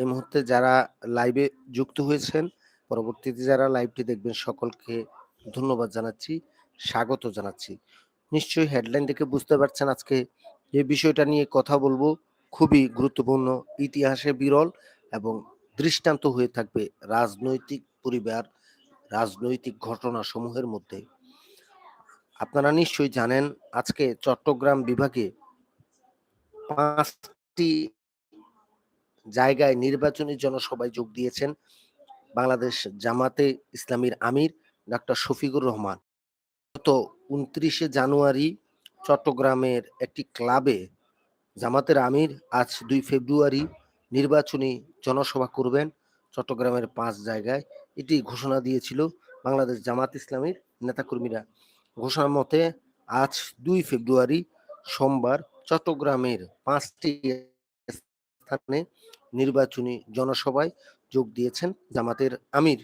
এই মুহূর্তে যারা লাইভে যুক্ত হয়েছেন, পরবর্তীতে যারা লাইভটি দেখবেন সকলকে ধন্যবাদ জানাচ্ছি, স্বাগত জানাচ্ছি। নিশ্চয়ই হেডলাইন দেখে বুঝতে পারছেন আজকে যে বিষয়টা নিয়ে কথা বলব খুবই গুরুত্বপূর্ণ, ইতিহাসে বিরল এবং দৃষ্টান্ত হয়ে থাকবে রাজনৈতিক পরিবার, রাজনৈতিক ঘটনাসমূহের মধ্যে। আপনারা নিশ্চয়ই জানেন আজকে চট্টগ্রাম বিভাগে ৫ টি জায়গায় নির্বাচনী জনসভায় যোগ দিয়েছেন বাংলাদেশ জামাতে ইসলামীর আমির ডাক্তার শফিকুর রহমান। গত ২৯শে জানুয়ারি চট্টগ্রামের একটি ক্লাবে জামাতের আমির আজ দুই ফেব্রুয়ারি নির্বাচনী জনসভা করবেন চট্টগ্রামের পাঁচ জায়গায়। এটি ঘোষণা দিয়েছিল বাংলাদেশ জামাত ইসলামীর নেতাকর্মীরা। ঘোষণা মতে আজ দুই ফেব্রুয়ারি সোমবার চট্টগ্রামের পাঁচটি স্থানে নির্বাচনী জনসভায় যোগ দিয়েছেন জামাতের আমির।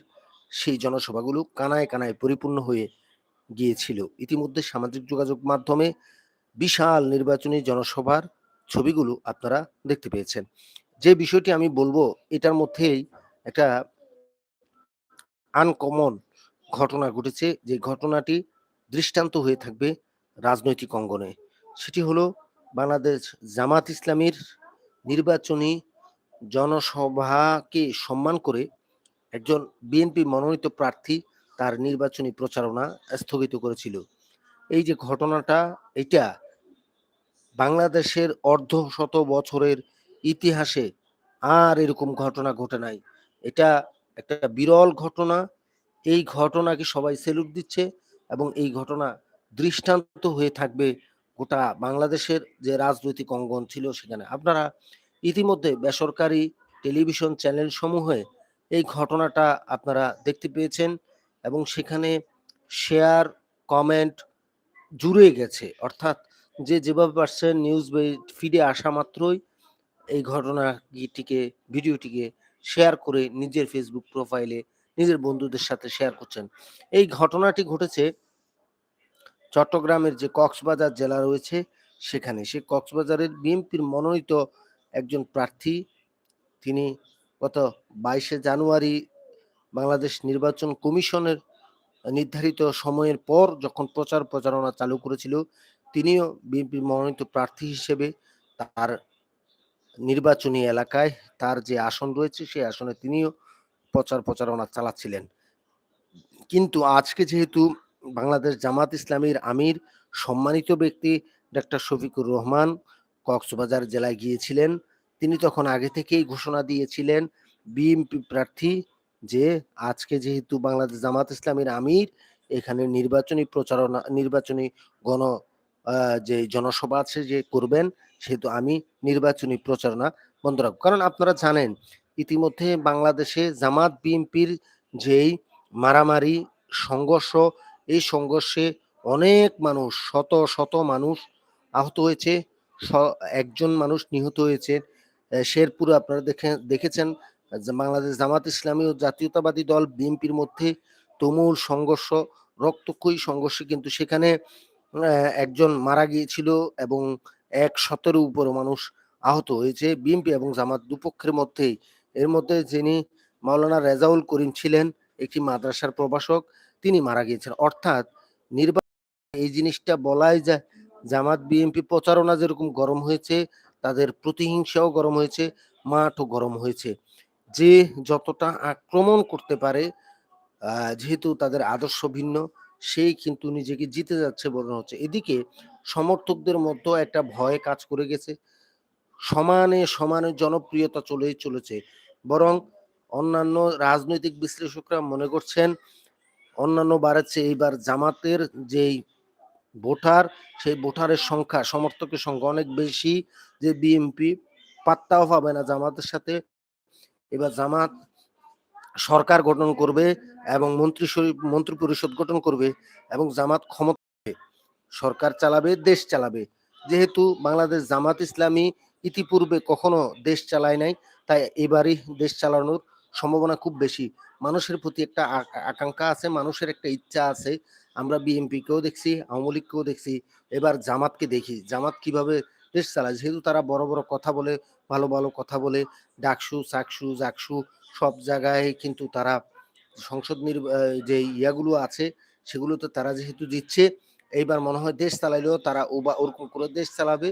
সেই জনসভাগুলো কানায়, কানায় পরিপূর্ণ হয়ে গিয়েছিল। ইতিমধ্যে সামাজিক যোগাযোগ মাধ্যমে বিশাল নির্বাচনী জনসভার ছবিগুলো আপনারা দেখতে পেয়েছেন। যে বিষয়টি আমি বলব এটার মধ্যেই একটা আনকমন ঘটনা ঘটেছে যে ঘটনাটি দৃষ্টান্ত হয়ে থাকবে রাজনৈতিক অঙ্গনে। সেটি হলো বাংলাদেশ জামাত ইসলামীর নির্বাচনী জনসভাকে সম্মান করে একজন বিএনপি মনোনীত প্রার্থী তার নির্বাচনী প্রচারণা স্থগিত করেছিল। এই যে ঘটনাটা, এটা বাংলাদেশের অর্ধশত বছরের ইতিহাসে আর এরকম ঘটনা ঘটে নাই। এটা একটা বিরল ঘটনা। এই ঘটনাকে সবাই সেলুট দিচ্ছে এবং এই ঘটনা দৃষ্টান্ত হয়ে থাকবে গোটা বাংলাদেশের যে রাজনৈতিক অঙ্গন ছিল সেখানে। আপনারা ইতিমধ্যে বেসরকারি টেলিভিশন চ্যানেল সমূহে এই ঘটনাটা আপনারা দেখতে পেয়েছেন এবং সেখানে শেয়ার, কমেন্ট জুড়ে গেছে। অর্থাৎ যে যেভাবে পারছেন নিউজ ফিডে আসা মাত্রই এই ঘটনাটিকে ভিডিওটিকে শেয়ার করে নিজের ফেসবুক প্রোফাইলে নিজের বন্ধুদের সাথে শেয়ার করছেন। এই ঘটনাটি ঘটেছে চট্টগ্রামের যে কক্সবাজার জেলা রয়েছে সেখানে। সে কক্সবাজারের বিএনপির মনোনীত একজন প্রার্থী তিনি গত ২২শে জানুয়ারি বাংলাদেশ নির্বাচন কমিশনের নির্ধারিত সময়ের পর যখন প্রচার প্রচারণা চালু করেছিল, তিনিও বিএনপির মনোনীত প্রার্থী হিসেবে তার নির্বাচনী এলাকায় তার যে আসন রয়েছে, সেই আসনে তিনিও প্রচার প্রচারণা চালাচ্ছিলেন। কিন্তু আজকে যেহেতু বাংলাদেশ জামাত ইসলামীর আমির, সম্মানিত ব্যক্তি ডাক্তার শফিকুর রহমান কক্সবাজার জেলায় গিয়েছিলেন। তিনি তখন আগে থেকেই ঘোষণা দিয়েছিলেন বিএনপি প্রার্থী যে আজকে যেহেতু বাংলাদেশ জামাত ইসলামের আমির এখানে নির্বাচনী প্রচারণা নির্বাচনী গণ যে জনসভা আছে যে করবেন সেহেতু আমি নির্বাচনী প্রচারণা বন্ধ রাখব। কারণ আপনারা জানেন ইতিমধ্যে বাংলাদেশে জামাত বিএনপির যেই মারামারি, সংঘর্ষ এই সংঘর্ষে অনেক মানুষ শত, শত মানুষ আহত হয়েছে। একজন মানুষ নিহত হয়েছে। শেরপুরে আপনারা দেখে দেখেছেন বাংলাদেশ জামাত ইসলামী ও জাতীয়তাবাদী দল বিএনপির মধ্যে তুমুল সংঘর্ষ, রক্তক্ষয়ী সংঘর্ষে কিন্তু সেখানে একজন মারা গিয়েছিল এবং ১০০ এর উপরে মানুষ আহত হয়েছে। বিএনপি এবং জামাত দুপক্ষের মধ্যেই। এর মধ্যে যিনি মাওলানা রেজাউল করিম ছিলেন একটি মাদ্রাসার প্রভাষক তিনি মারা গিয়েছেন। অর্থাৎ নির্বা এই জিনিসটা বলাই যায় জামাত বিএনপি প্রচারণা যেরকম গরম হয়েছে তাদের প্রতিহিংসাও গরম হয়েছে, মাঠও গরম হয়েছে। যে যতটা আক্রমণ করতে পারে যেহেতু তাদের আদর্শ ভিন্ন সেই কিন্তু নিজেকে জিতে যাচ্ছে মনে হচ্ছে। এদিকে সমর্থকদের মধ্যেও একটা ভয় কাজ করে গেছে। সমানে, সমানে জনপ্রিয়তা চলেই চলেছে। বরং অন্যান্য রাজনৈতিক বিশ্লেষকরা মনে করছেন অন্যান্য চেয়ে এইবার জামাতের যেই ভোটার সেই ভোটারের সংখ্যা সমর্থকের সংখ্যা অনেক বেশি যে বিএনপি পাত্তাও পাবে না জামাতের সাথে। এবার জামাত সরকার গঠন করবে এবং মন্ত্রী শরি মন্ত্রিপরিষদ গঠন করবে এবং জামাত ক্ষমতায় সরকার চালাবে, দেশ চালাবে। যেহেতু বাংলাদেশ জামাত ইসলামী ইতিপূর্বে কখনো দেশ চালায় নাই, তাই এবারই দেশ চালানোর সম্ভাবনা খুব বেশি। মানুষের প্রতি একটা আ আকাঙ্খা আছে, মানুষের একটা ইচ্ছা আছে। আমরা বিএনপিকেও দেখছি, আওয়ামী লীগকেও দেখছি। এবার জামাতকে দেখি। জামাত কীভাবে দেশ চালায়। যেহেতু তারা বড়, বড় কথা বলে ভালো ভালো কথা বলে ডাকসু চাকসু জাকসু সব জায়গায় কিন্তু তারা সংসদ নির্ব যে ইয়াগুলো আছে সেগুলোতে তারা যেহেতু দিচ্ছে এইবার মনে হয় দেশ চালাইলেও তারা ওবা ওরকম করে দেশ চালাবে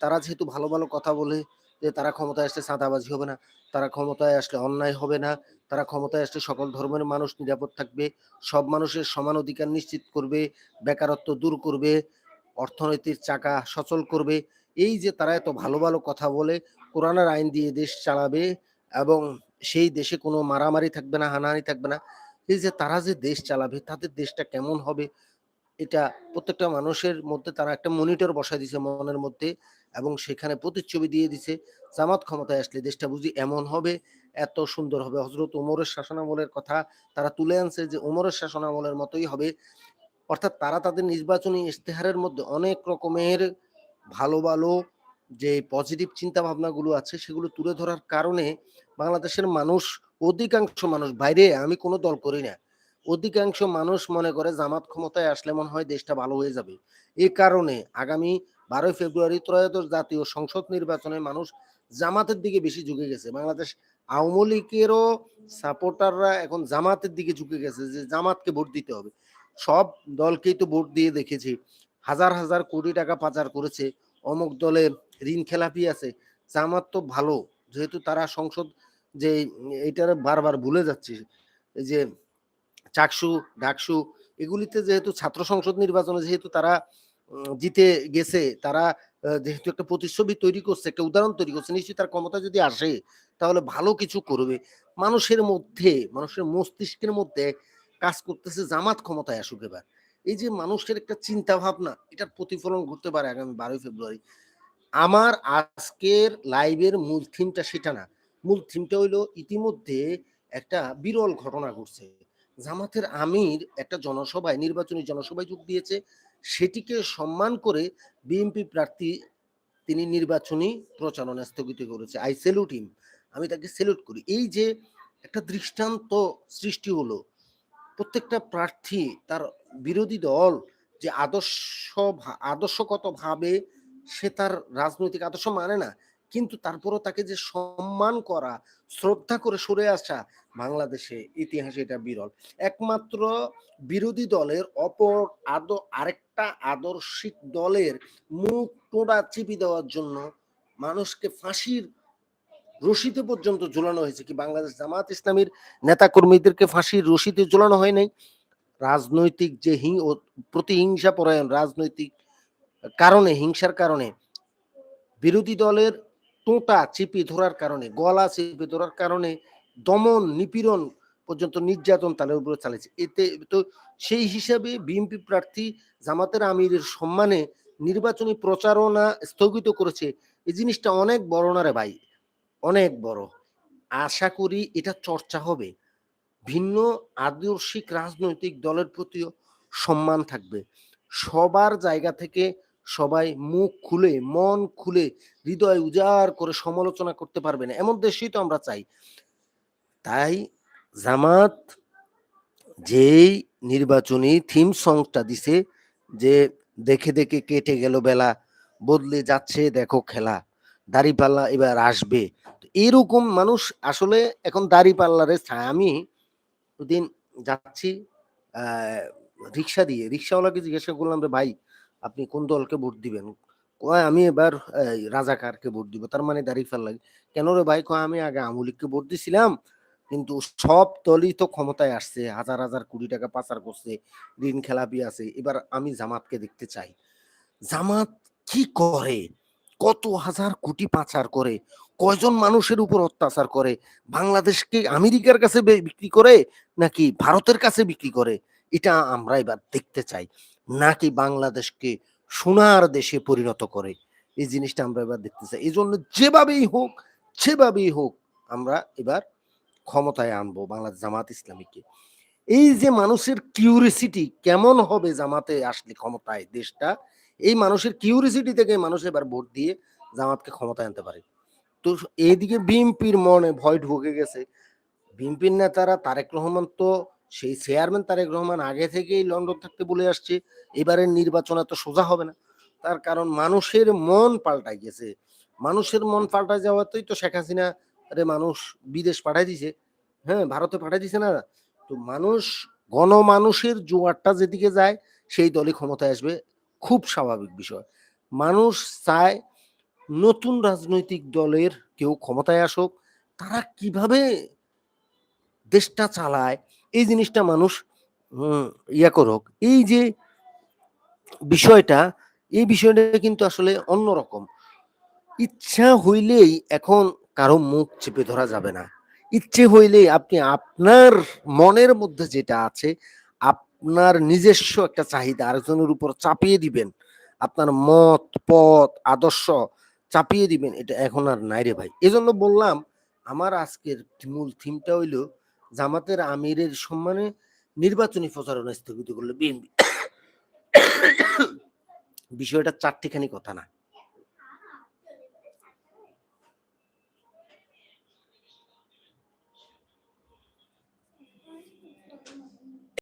তারা যেহেতু ভালো ভালো কথা বলে যে তারা ক্ষমতায় আসলে চাঁদাবাজি হবে না, তারা ক্ষমতায় আসলে অন্যায় হবে না, তারা ক্ষমতায় আসলে সকল ধর্মের মানুষ নিরাপদ থাকবে, সব মানুষের সমান অধিকার নিশ্চিত করবে, বেকারত্ব দূর করবে, অর্থনীতির চাকা সচল করবে। এই যে তারা এত ভালো ভালো কথা বলে, কোরআনের আইন দিয়ে দেশ চালাবে এবং সেই দেশে কোনো মারামারি থাকবে না, হানাহানি থাকবে না, এই যে তারা যে দেশ চালাবে, তাদের দেশটা কেমন হবে? এটা প্রত্যেকটা মানুষের মধ্যে তারা একটা মনিটর বসায় দিছে মনের মধ্যে এবং সেখানে প্রতিচ্ছবি দিয়ে দিছে, জামাত ক্ষমতায় আসলে দেশটা বুঝি এমন হবে, এত সুন্দর হবে। হজরত ওমরের শাসনামলের কথা তারা তুলে আনছে যে ওমরের শাসনামলের মতোই হবে। অর্থাৎ তারা তাদের নির্বাচনী ইশতেহারের মধ্যে অনেক রকমের ভালো ভালো যে পজিটিভ চিন্তা ভাবনাগুলো আছে, সেগুলো তুলে ধরার কারণে বাংলাদেশের মানুষ, অধিকাংশ মানুষ, বাইরে আমি কোনো দল করি না, অধিকাংশ মানুষ মনে করে জামাত ক্ষমতায় আসলে মনে হয় দেশটা ভালো হয়ে যাবে। এই কারণে আগামী বারোই ফেব্রুয়ারি ত্রয়োদশ জাতীয় সংসদ নির্বাচনে মানুষ জামাতের দিকে বেশি ঝুঁকে গেছে। বাংলাদেশ আওয়ামী লীগেরও সাপোর্টাররা এখন জামাতের দিকে ঝুঁকে গেছে যে জামাতকে ভোট দিতে হবে। সব দলকেই তো ভোট দিয়ে দেখেছি। হাজার হাজার কোটি টাকা পাচার করেছে। অমুক দলে ঋণ খেলাপি আছে। জামাত তো ভালো। যেহেতু তারা সংসদ যে এইটার বারবার ভুলে যাচ্ছে যে চাকসু, ডাকসু, এগুলিতে যেহেতু ছাত্র সংসদ নির্বাচনে যেহেতু তারা জিতে গেছে, তারা যেহেতু একটা প্রতিচ্ছবি তৈরি করছে, একটা উদাহরণ তৈরি করছে, নিশ্চয়ই তার ক্ষমতা যদি আসে, তাহলে ভালো কিছু করবে। মানুষের মধ্যে, মানুষের মস্তিষ্কের মধ্যে কাজ করতেছে জামাত ক্ষমতায় আসুক এবার। এই যে মানুষের একটা চিন্তা ভাবনা এটার প্রতিফলন ঘটতে পারে আগামী বারোই ফেব্রুয়ারি। আমার আজকের লাইভের মূল থিমটা সেটা না। মূল থিমটা হইল ইতিমধ্যে একটা বিরল ঘটনা ঘটছে। জামাতের আমির একটা জনসভায়, নির্বাচনী জনসভায় যোগ দিয়েছে। সেটিকে সম্মান করে বিএনপি প্রার্থী তিনি নির্বাচনী প্রচারণা স্থগিত করেছে। আই সেলুট হিম আমি তাকে সেলুট করি। এই যে একটা দৃষ্টান্ত সৃষ্টি হলো, প্রত্যেকটা প্রার্থী তার বিরোধী দল যে আদর্শ আদর্শগতভাবে আদর্শগত ভাবে সে তার রাজনৈতিক আদর্শ মানে না কিন্তু তারপরও তাকে যে সম্মান করা, শ্রদ্ধা করে সরে আসা বাংলাদেশে ইতিহাসে এটা বিরল। একমাত্র বিরোধী দলের অপর আদ, আরেকটা আদর্শিক দলের মুখ টোড়া চিপি দেওয়ার জন্য মানুষকে ফাঁসির রশিতে পর্যন্ত ঝুলানো হয়েছে কি বাংলাদেশ জামাত ইসলামীর নেতা কর্মীদেরকে ফাঁসির রশিতে ঝুলানো হয় নাই? রাজনৈতিক যে হিং প্রতিহিংসা পরায়ণ রাজনৈতিক কারণে, হিংসার কারণে বিরোধী দলের টোটা চিপি ধরার কারণে, গলা চিপে ধরার কারণে, দমন, নিপীড়ন পর্যন্ত নির্যাতন তাদের উপরে চালিয়েছে। এতে তো সেই হিসাবে বিএনপি প্রার্থী জামাতের আমিরের সম্মানে নির্বাচনী প্রচারণা স্থগিত করেছে। এই জিনিসটা অনেক বড় না রে ভাই? অনেক বড়। আশা করি এটা চর্চা হবে। ভিন্ন আদর্শিক রাজনৈতিক দলের প্রতিও সম্মান থাকবে। সবার জায়গা থেকে সবাই মুখ খুলে, মন খুলে, হৃদয় উজাড় করে সমালোচনা করতে পারবে না। এমন দেশেই তো আমরা চাই। তাই জামাত যেই নির্বাচনী থিম সংটা দিছে যে দেখে দেখে কেটে গেল বেলা, বদলে যাচ্ছে দেখো খেলা, দাড়িপাল্লা এবার আসবে। এরকম মানুষ আসলে এখন দাড়িপাল্লারে আমি ওদিন যাচ্ছি রিক্সা দিয়ে, রিক্সাওয়ালাকে জিজ্ঞাসা করলাম যে, ভাই আপনি কোন দলকে ভোট দিবেন? কয় আমি এবার রাজাকারকে ভোট দিব, তার মানে দাঁড়িয়ে ফেল লাগে। কেন রে ভাই? কয় আমি আগে আমুলিককে ভোট দিছিলাম, কিন্তু সব দলই তো ক্ষমতায় আসছে, হাজার হাজার কোটি টাকা পাচার করছে, ঋণ খেলাপি আছে। এবার আমি জামাতকে দেখতে চাই। জামাত কি করে? কত হাজার কোটি পাচার করে, কয়জন মানুষের উপর অত্যাচার করে? বাংলাদেশকে আমেরিকার কাছে বিক্রি করে, নাকি ভারতের কাছে বিক্রি করে? এটা আমরা এবার দেখতে চাই। নাকি বাংলাদেশকে সোনার দেশে পরিণত করে? এই জিনিসটা আমরা এবার দেখতে চাই। এই জন্য যেভাবেই হোক যেভাবেই হোক, আমরা এবার ক্ষমতায় আনব বাংলাদেশ জামাত ইসলামীকে। এই যে মানুষের কিউরিসিটি কেমন হবে জামাতে আসলে ক্ষমতায় দেশটা, এই মানুষের কিউরিসিটি থেকে মানুষ এবার ভোট দিয়ে জামাতকে ক্ষমতায় আনতে পারে। তো এইদিকে বিএনপির মনে ভয় ঢুকে গেছে। বিএনপির নেতারা তারেক রহমান তো সেই চেয়ারম্যান তারেক রহমান আগে থেকেই লন্ডন থাকতে বলে আসছে, এবারের নির্বাচন এত সোজা হবে না। তার কারণ মানুষের মন পাল্টাই গেছে। মানুষের মন পাল্টা যাওয়াতেই তো শেখ হাসিনা আরে মানুষ বিদেশ পাঠাই দিছে। হ্যাঁ ভারতে পাঠাই দিছে না। তো মানুষ, গণমানুষের জোয়ারটা যেদিকে যায়, সেই দলই ক্ষমতায় আসবে। খুব স্বাভাবিক বিষয়। মানুষ চায় নতুন রাজনৈতিক দলের কেউ ক্ষমতায় আসুক। তারা কীভাবে দেশটা চালায় এই জিনিসটা মানুষ ইয়া করুক। এই যে বিষয়টা, এই বিষয়টা কিন্তু আসলে অন্যরকম। ইচ্ছা হইলেই এখন কারও মুখ চেপে ধরা যাবে না। ইচ্ছে হইলেই আপনি আপনার মনের মধ্যে যেটা আছে, আপনার নিজস্ব একটা চাহিদা আরেকজনের উপর চাপিয়ে দিবেন। আপনার মত, পথ, আদর্শ চাপিয়ে দিবেন। এটা এখন আর নাই রে ভাই। এজন্য বললাম, আমার আজকের মূল থিমটা হইল জামাতের আমিরের সম্মানে নির্বাচনী প্রচারণা স্থগিত করল বিএনপি। বিষয়টা চারটিখানি কথা না।